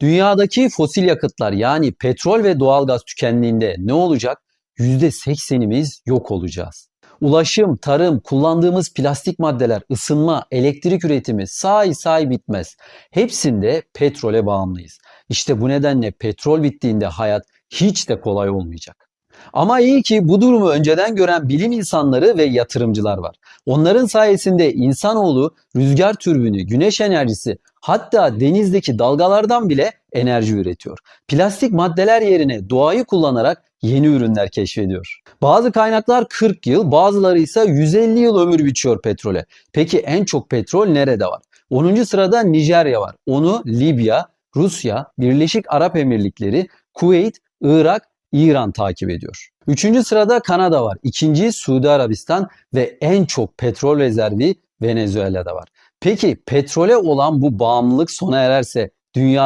Dünyadaki fosil yakıtlar yani petrol ve doğalgaz tükendiğinde ne olacak? %80'imiz yok olacağız. Ulaşım, tarım, kullandığımız plastik maddeler, ısınma, elektrik üretimi say say bitmez. Hepsinde petrole bağımlıyız. İşte bu nedenle petrol bittiğinde hayat hiç de kolay olmayacak. Ama iyi ki bu durumu önceden gören bilim insanları ve yatırımcılar var. Onların sayesinde insanoğlu rüzgar türbünü, güneş enerjisi hatta denizdeki dalgalardan bile enerji üretiyor. Plastik maddeler yerine doğayı kullanarak yeni ürünler keşfediyor. Bazı kaynaklar 40 yıl, bazıları ise 150 yıl ömür biçiyor petrole. Peki en çok petrol nerede var? 10. sırada Nijerya var. Onu Libya, Rusya, Birleşik Arap Emirlikleri, Kuveyt, Irak, İran takip ediyor. Üçüncü sırada Kanada var. İkinci Suudi Arabistan ve en çok petrol rezervi Venezuela'da var. Peki petrole olan bu bağımlılık sona ererse dünya